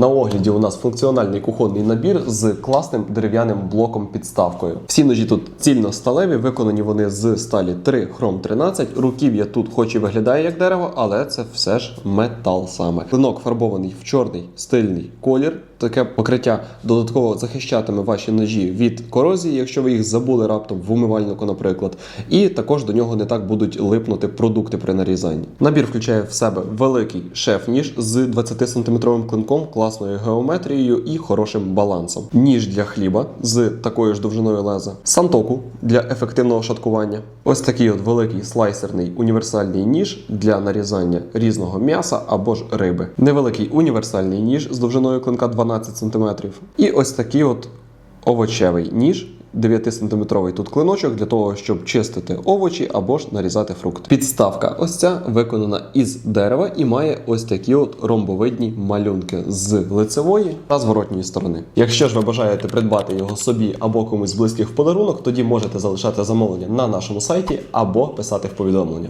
На огляді у нас функціональний кухонний набір з класним дерев'яним блоком підставкою. Всі ножі тут цільно сталеві, виконані вони з сталі 3 хром 13. Руків'я тут, хоч і виглядає як дерево, але це все ж метал саме. Клинок фарбований в чорний стильний колір. Таке покриття додатково захищатиме ваші ножі від корозії, якщо ви їх забули раптом в умивальнику, наприклад. І також до нього не так будуть липнути продукти при нарізанні. Набір включає в себе великий шеф-ніж з 20-сантиметровим клинком, класною геометрією і хорошим балансом. Ніж для хліба з такою ж довжиною леза, сантоку для ефективного шаткування. Ось такий от великий слайсерний універсальний ніж для нарізання різного м'яса або ж риби. Невеликий універсальний ніж з довжиною клинка 12 см. І ось такий от овочевий ніж. 9-сантиметровий тут клиночок для того, щоб чистити овочі або ж нарізати фрукт. Підставка ось ця виконана із дерева і має ось такі от ромбовидні малюнки з лицевої та зворотньої сторони. Якщо ж ви бажаєте придбати його собі або комусь близьких в подарунок, тоді можете залишати замовлення на нашому сайті або писати в повідомлення.